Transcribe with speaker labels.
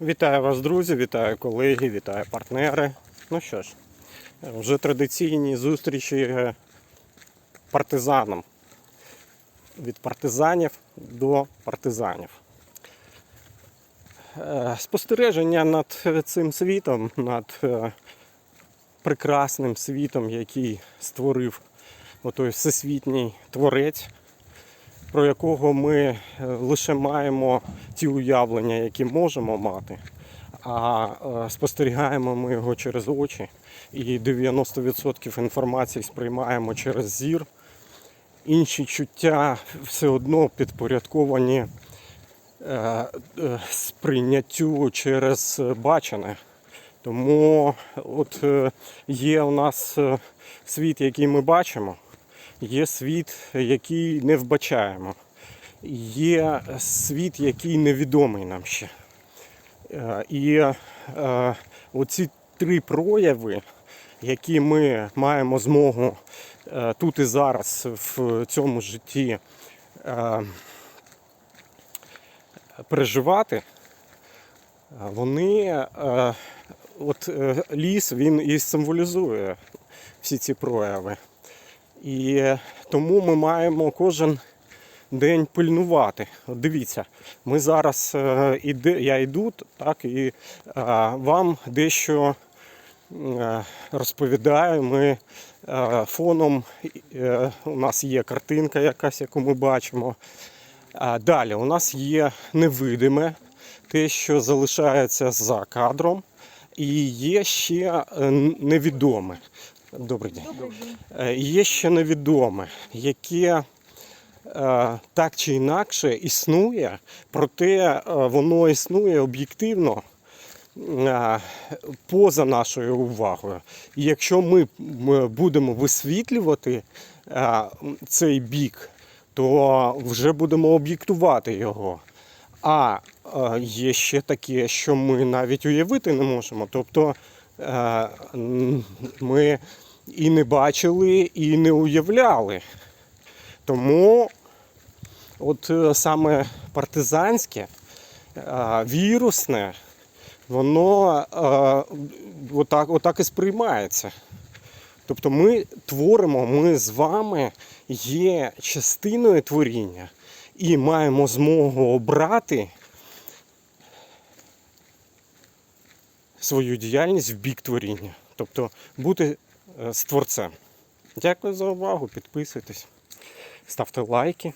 Speaker 1: Вітаю вас, друзі, вітаю колеги, вітаю партнери. Ну що ж, вже традиційні зустрічі е, партизанам. Від партизанів до партизанів. Е, Спостереження над цим світом, над е, прекрасним світом, який створив отой всесвітній творець, про якого ми е, лише маємо ті уявлення, які можемо мати, а е, спостерігаємо ми його через очі, і 90% інформації сприймаємо через зір. Інші чуття все одно підпорядковані е, сприйняттю через бачене. Тому от є у нас світ, який ми бачимо, є світ, який не вбачаємо, є світ, який невідомий нам ще. Е, І е, оці три прояви, які ми маємо змогу е, тут і зараз в цьому житті переживати, вони от ліс він і символізує всі ці прояви. І тому ми маємо кожен день пильнувати. Дивіться, ми зараз е, іде, я йду, так, і е, вам дещо е, розповідаю. Ми е, фоном е, у нас є картинка якась, яку ми бачимо. Далі у нас є невидиме, те, що залишається за кадром, і є ще е, невідоме. Добрий день. Е, Є ще невідоме, яке е, так чи інакше існує, проте е, воно існує об'єктивно поза нашою увагою. І якщо ми будемо висвітлювати цей бік, то вже будемо об'єктувати його. А є ще таке, що ми навіть уявити не можемо. Тобто ми і не бачили, і не уявляли. Тому от е, саме партизанське, е, вірусне, воно е, отак, отак і сприймається. Тобто ми творимо, ми з вами є частиною творіння і маємо змогу обрати свою діяльність в бік творіння. Тобто бути створцем. з творцем. Дякую за увагу, підписуйтесь, ставте лайки.